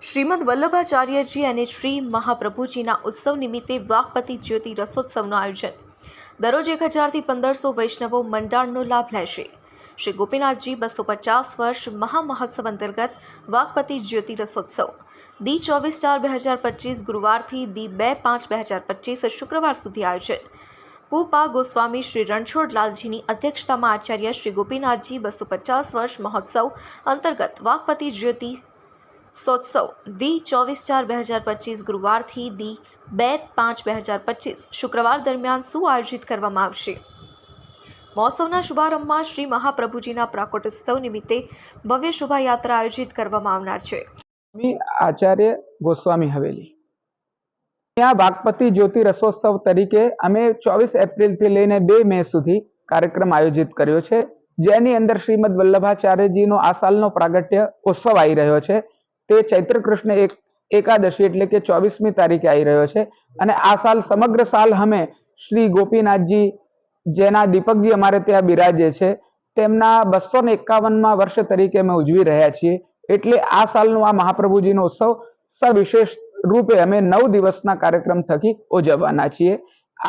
શ્રીમદ વલ્લભાચાર્યજી અને શ્રી મહાપ્રભુજીના ઉત્સવ નિમિત્તે વાઘપતિ જ્યોતિ રસોત્સવનું આયોજન. દરરોજ એક હજારથી પંદરસો વૈષ્ણવો મંડાણનો લાભ લેશે. શ્રી ગોપીનાથજી બસો પચાસ વર્ષ મહામહોત્સવ અંતર્ગત વાઘપતિ જ્યોતિ રસોત્સવ દી ચોવીસ ચાર બે હજાર પચીસ ગુરુવારથી દી બે પાંચ બે હજાર પચીસ શુક્રવાર સુધી આયોજન. પૂપા ગોસ્વામી શ્રી રણછોડલાલજીની અધ્યક્ષતામાં આચાર્ય શ્રી ગોપીનાથજી બસો પચાસ વર્ષ મહોત્સવ અંતર્ગત વાઘપતિ જ્યોતિ સોત્સવ. દી ચોવીસ ચાર બે હજાર પચીસ ગુરુવારથી દી બે પાંચ બે હજાર પચીસ શુક્રવાર દરમિયાન શું આયોજિત કરવામાં આવશે? મહોત્સવના શુભારંભમાં શ્રી મહાપ્રભુજીના પ્રાકોટોત્સવ નિમિત્તે ભવ્ય શોભાયાત્રા આયોજિત કરવામાં આવનાર છે. આચાર્ય ગોસ્વામી હવેલી. ત્યાં બાગપતિ જ્યોતિ રસોત્સવ તરીકે અમે ચોવીસ એપ્રિલથી લઈને બે મે સુધી કાર્યક્રમ આયોજિત કર્યો છે. જેની અંદર શ્રીમદ વલ્લભાચાર્યજીનો આ સાલનો પ્રાગટ્ય ઉત્સવ આવી રહ્યો છે. તે ચૈત્ર કૃષ્ણ એક, એકાદશી એટલે કે ચોવીસમી તારીખે આવી રહ્યો છે. અને આ સાલ, સમગ્ર સાલ અમે શ્રી ગોપીનાથજી, જેના દીપકજી અમારે ત્યાં બિરાજે છે, તેમના બસો ને એકાવનમાં વર્ષ તરીકે અમે ઉજવી રહ્યા છીએ. એટલે આ સાલનો આ મહાપ્રભુજીનો ઉત્સવ સવિશેષ રૂપે અમે નવ દિવસના કાર્યક્રમ થકી ઉજવવાના છીએ.